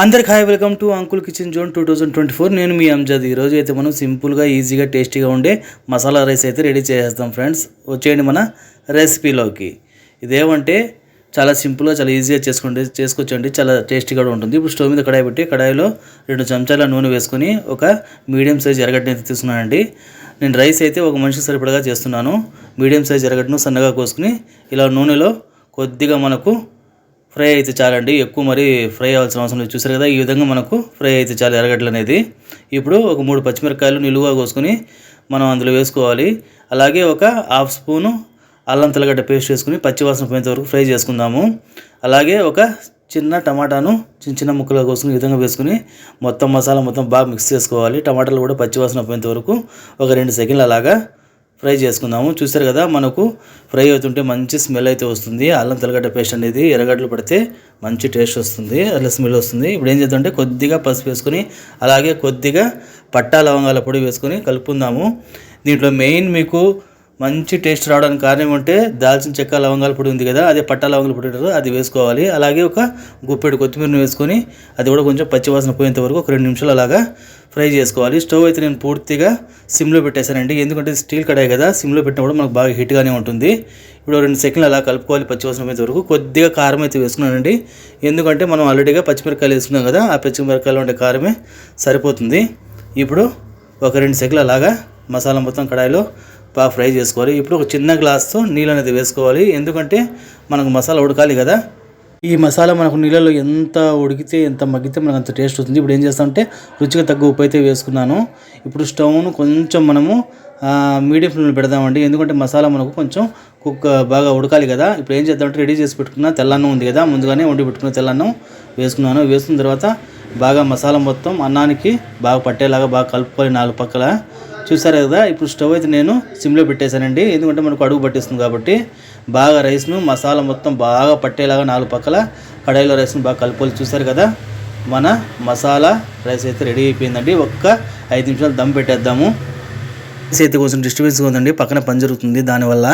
అందరికి hi welcome to uncle kitchen zone two thousand twenty four. నేను మీ అంజద్. ఈరోజు అయితే మనం సింపుల్గా ఈజీగా టేస్టీగా ఉండే మసాలా రైస్ అయితే రెడీ చేసేస్తాం ఫ్రెండ్స్. వచ్చేయండి మన రెసిపీలోకి. ఇదేమంటే చాలా సింపుల్గా చాలా ఈజీగా చేసుకోండి చేసుకోవచ్చండి చాలా టేస్టీగా కూడా ఉంటుంది. ఇప్పుడు స్టవ్ మీద కడాయి పెట్టి కడాయిలో రెండు చెంచాల నూనె వేసుకొని ఒక మీడియం సైజ్ ఎరగడ్డని అయితే తీసుకున్నానండి. నేను రైస్ అయితే ఒక మనిషి సరిపడగా చేస్తున్నాను. మీడియం సైజ్ ఎరగడ్డను సన్నగా కోసుకుని ఇలా నూనెలో కొద్దిగా మనకు ఫ్రై అయితే చాలండి. ఎక్కువ మరి ఫ్రై అవ్వాల్సిన అవసరం లేదు. చూసారు కదా ఈ విధంగా మనకు ఫ్రై అయితే చాలు ఎరగడ్డలు అనేది. ఇప్పుడు ఒక మూడు పచ్చిమిరపకాయలు నిలువుగా కోసుకొని మనం అందులో వేసుకోవాలి. అలాగే ఒక హాఫ్ స్పూను అల్లం తెల్లగడ్డ పేస్ట్ వేసుకుని పచ్చివాసన పోయేంత వరకు ఫ్రై చేసుకుందాము. అలాగే ఒక చిన్న టమాటాను చిన్న చిన్న ముక్కలుగా కోసుకుని ఈ విధంగా వేసుకుని మొత్తం మసాలా మొత్తం బాగా మిక్స్ చేసుకోవాలి. టమాటాలు కూడా పచ్చివాసన పోయేంత వరకు ఒక రెండు సెకండ్లు అలాగా ఫ్రై చేసుకుందాము. చూసారు కదా మనకు ఫ్రై అవుతుంటే మంచి స్మెల్ అయితే వస్తుంది. అల్లం తెల్లగడ్డ పేస్ట్ అనేది ఎర్రగడ్డలు పడితే మంచి టేస్ట్ వస్తుంది అట్లా స్మెల్ వస్తుంది. ఇప్పుడు ఏం చేద్దామంటే కొద్దిగా పసుపు వేసుకొని అలాగే కొద్దిగా పట్టా లవంగాల పొడి వేసుకొని కలుపుకుందాము. దీంట్లో మెయిన్ మీకు మంచి టేస్ట్ రావడానికి కారణం అంటే దాల్చిన చెక్క లవంగాల పొడి ఉంది కదా అదే పట్టా లవంగాల పొడి ఉంటుంది అది వేసుకోవాలి. అలాగే ఒక గుప్పెడు కొత్తిమీరని వేసుకొని అది కూడా కొంచెం పచ్చివాసన పోయేంత వరకు ఒక రెండు నిమిషాలు అలాగా ఫ్రై చేసుకోవాలి. స్టవ్ అయితే నేను పూర్తిగా సిమ్లో పెట్టేశానండి. ఎందుకంటే స్టీల్ కడాయి కదా సిమ్లో పెట్టినప్పుడు మనకు బాగా హీట్గానే ఉంటుంది. ఇప్పుడు రెండు సెకండ్లు అలా కలుపుకోవాలి పచ్చివాసన పోయేంత వరకు. కొద్దిగా కారం అయితే వేసుకున్నానండి. ఎందుకంటే మనం ఆల్రెడీగా పచ్చిమిరపకాయలు వేసుకున్నాం కదా ఆ పచ్చిమిరకాయలు ఉండే కారమే సరిపోతుంది. ఇప్పుడు ఒక రెండు సెకండ్లు అలాగా మసాలా మొత్తం కడాయిలో బాగా ఫ్రై చేసుకోవాలి. ఇప్పుడు ఒక చిన్న గ్లాస్తో నీళ్ళు అనేది వేసుకోవాలి. ఎందుకంటే మనకు మసాలా ఉడకాలి కదా. ఈ మసాలా మనకు నీళ్ళలో ఎంత ఉడికితే ఎంత మగ్గితే మనకు అంత టేస్ట్ వస్తుంది. ఇప్పుడు ఏం చేస్తామంటే రుచిగా తగ్గ ఉప్పు అయితే వేసుకున్నాను. ఇప్పుడు స్టవ్ను కొంచెం మనము మీడియం ఫ్లేమ్లో పెడదామండి. ఎందుకంటే మసాలా మనకు కొంచెం కుక్ బాగా ఉడకాలి కదా. ఇప్పుడు ఏం చేద్దామంటే రెడీ చేసి పెట్టుకున్న తెల్లన్నం ఉంది కదా. ముందుగానే వండి పెట్టుకున్న తెల్లన్నం వేసుకున్నాను. వేసుకున్న తర్వాత బాగా మసాలా మొత్తం అన్నానికి బాగా పట్టేలాగా బాగా కలుపుకొని నాలుగు పక్కల. చూసారు కదా ఇప్పుడు స్టవ్ అయితే నేను సిమ్లో పెట్టేశానండి. ఎందుకంటే మనకు అడుగు పట్టేస్తుంది కాబట్టి బాగా రైస్ను మసాలా మొత్తం బాగా పట్టేలాగా నాలుగు పక్కల కడాయిలో రైస్ను బాగా కలుపుకొని చూసారు కదా మన మసాలా రైస్ అయితే రెడీ అయిపోయిందండి. ఒక్క ఐదు నిమిషాలు దమ్ పెట్టేద్దాము. రైస్ అయితే కొంచెం డిస్టర్బెన్స్గా ఉందండి పక్కన పని జరుగుతుంది దానివల్ల.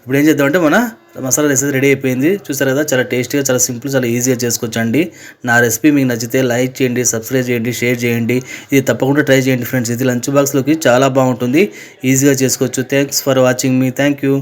ఇప్పుడు ఏం చేద్దామంటే మన మసాలా రైస్ అయితే రెడీ అయిపోయింది. చూసారు కదా చాలా టేస్టీగా చాలా సింపుల్ చాలా ఈజీగా చేసుకోవచ్చండి నా రెసిపీ మీకు నచ్చితే లైక్ చేయండి సబ్స్క్రైబ్ చేయండి షేర్ చేయండి. ఇది తప్పకుండా ట్రై చేయండి ఫ్రెండ్స్. ఇది లంచ్ బాక్స్లోకి చాలా బాగుంటుంది. ఈజీగా చేసుకోవచ్చు. థ్యాంక్స్ ఫర్ వాచింగ్ మీ థ్యాంక్ యూ